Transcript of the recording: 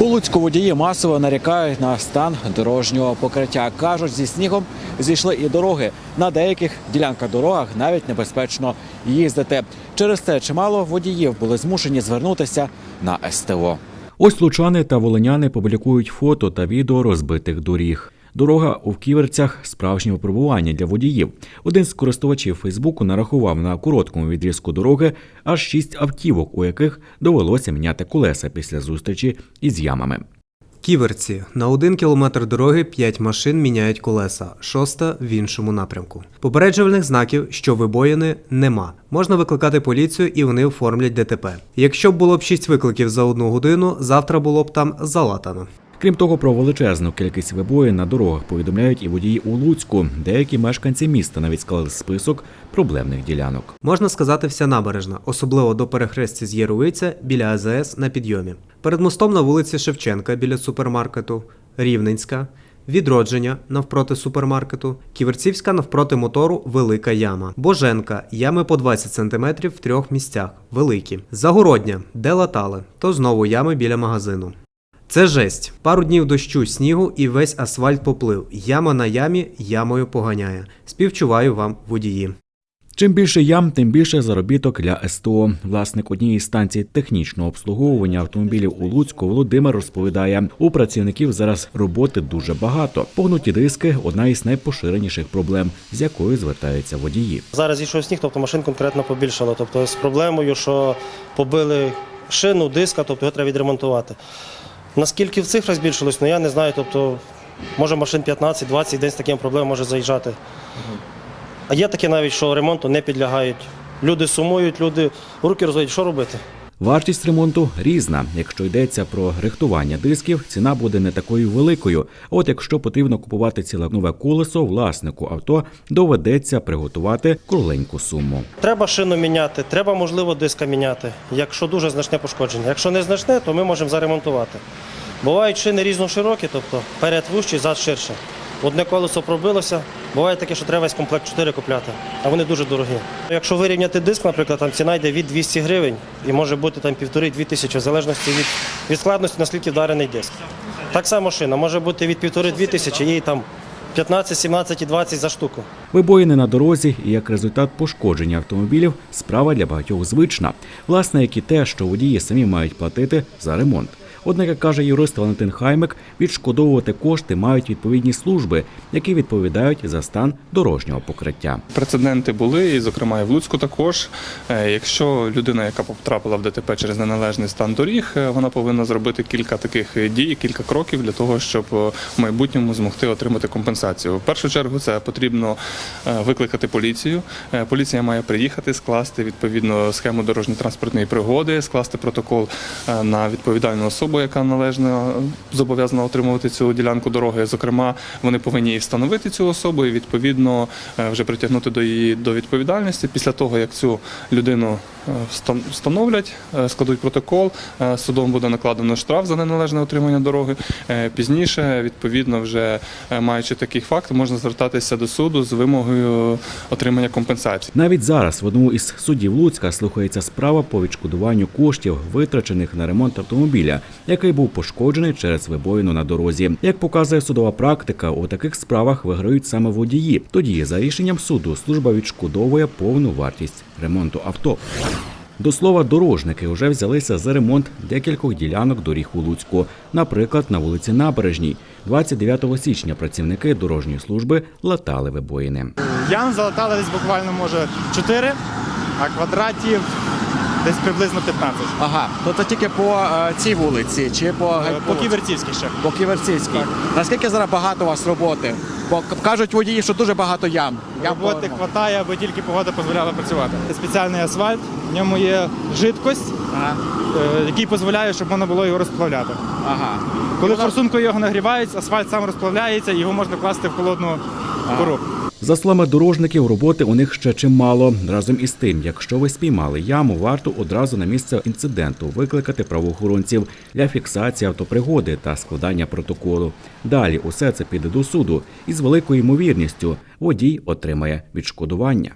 У Луцьку водії масово нарікають на стан дорожнього покриття. Кажуть, зі снігом зійшли і дороги. На деяких ділянках дорогах навіть небезпечно їздити. Через це чимало водіїв були змушені звернутися на СТО. Ось лучани та волиняни публікують фото та відео розбитих доріг. Дорога у Ківерцях справжнє випробування для водіїв. Один з користувачів Фейсбуку нарахував на короткому відрізку дороги аж шість автівок, у яких довелося міняти колеса після зустрічі із ямами. Ківерці на один кілометр дороги 5 машин міняють колеса, шоста в іншому напрямку. Попереджувальних знаків, що вибоїни, нема. Можна викликати поліцію і вони оформлять ДТП. Якщо б було б 6 викликів за одну годину, завтра було б там залатано. Крім того, про величезну кількість вибоїн на дорогах повідомляють і водії у Луцьку. Деякі мешканці міста навіть склали список проблемних ділянок. Можна сказати, вся набережна, особливо до перехрестя з Єровиця біля АЗС на підйомі. Перед мостом на вулиці Шевченка біля супермаркету, Рівненська, Відродження навпроти супермаркету, Ківерцівська навпроти мотору Велика яма, Боженка ями по 20 см в трьох місцях, великі. Загородня, де латали, то знову ями біля магазину. Це жесть. Пару днів дощу, снігу і весь асфальт поплив. Яма на ямі ямою поганяє. Співчуваю вам, водії. Чим більше ям, тим більше заробіток для СТО. Власник однієї з станцій технічного обслуговування автомобілів у Луцьку Володимир розповідає: у працівників зараз роботи дуже багато. Погнуті диски одна із найпоширеніших проблем, з якою звертаються водії. Зараз зійшов сніг, тобто машин конкретно побільшало. Тобто з проблемою, що побили шину, диска, тобто його треба відремонтувати. Наскільки в цифрах збільшилось, ну я не знаю. Тобто, може машин 15-20 день з таким проблемом може заїжджати. А є таке навіть, що ремонту не підлягають. Люди сумують, люди руки розводять, що робити? Вартість ремонту різна. Якщо йдеться про рихтування дисків, ціна буде не такою великою. От якщо потрібно купувати ціле нове колесо, власнику авто доведеться приготувати кругленьку суму. Треба шину міняти, треба, можливо, диска міняти, якщо дуже значне пошкодження. Якщо не значне, то ми можемо заремонтувати. Бувають шини різноширокі, тобто перед вужчий, зад ширше. Одне колесо пробилося, буває таке, що треба весь комплект 4 купляти, а вони дуже дорогі. Якщо вирівняти диск, наприклад, там ціна йде від 200 гривень і може бути там півтори-дві тисячі, в залежності від, від складності, наскільки вдарений диск. Так само шина може бути від півтори-дві тисячі, їй там 15, 17 і 20 за штуку. Вибоїни на дорозі і як результат пошкодження автомобілів справа для багатьох звична, власне, як і те, що водії самі мають платити за ремонт. Однак, як каже юрист Валентин Хаймик, відшкодовувати кошти мають відповідні служби, які відповідають за стан дорожнього покриття. Прецеденти були, і, зокрема, і в Луцьку також. Е, Якщо людина, яка потрапила в ДТП через неналежний стан доріг, е, вона повинна зробити кілька таких дій, кілька кроків для того, щоб е, в майбутньому змогти отримати компенсацію. В першу чергу це потрібно викликати поліцію. Поліція має приїхати, скласти відповідно схему дорожньо-транспортної пригоди, скласти протокол на відповідальну особу, яка належна зобов'язана отримувати цю ділянку дороги. Зокрема, вони повинні встановити цю особу і відповідно е, вже притягнути до її до відповідальності. Після того як цю людину встановлять, е, складуть протокол, е, судом буде накладено штраф за неналежне отримання дороги. Е, Пізніше, відповідно, вже е, маючи такий факт, можна звертатися до суду з вимогою отримання компенсації. Навіть зараз в одному із судів Луцька слухається справа по відшкодуванню коштів, витрачених на ремонт автомобіля, який був пошкоджений через вибоїну на дорозі. Як показує судова практика, у таких справах виграють саме водії. Тоді, за рішенням суду, служба відшкодовує повну вартість ремонту авто. До слова, дорожники вже взялися за ремонт декількох ділянок доріг у Луцьку. Наприклад, на вулиці Набережній. 29 січня працівники дорожньої служби латали вибоїни. Ям залатали десь буквально може 4, а квадратів десь приблизно 15. Ага, то це тільки по е, цій вулиці чи по, Е, По Ківерцівській ще. по Ківерцівській. Наскільки зараз багато у вас роботи? Бо кажуть водії, що дуже багато ям. ям Роботи вистачає, хватає, аби тільки погода дозволяла працювати. Це Спеціальний асфальт, в ньому є жидкость, Ага. е, який дозволяє, щоб можна було його розплавляти. ага. Коли форсункою його нагрівають, асфальт сам розплавляється, його можна класти в холодну коробку. За словами дорожників, роботи у них ще чимало. Разом із тим, якщо ви спіймали яму, варто одразу на місце інциденту викликати правоохоронців для фіксації автопригоди та складання протоколу. Далі усе це піде до суду, і з великою ймовірністю водій отримає відшкодування.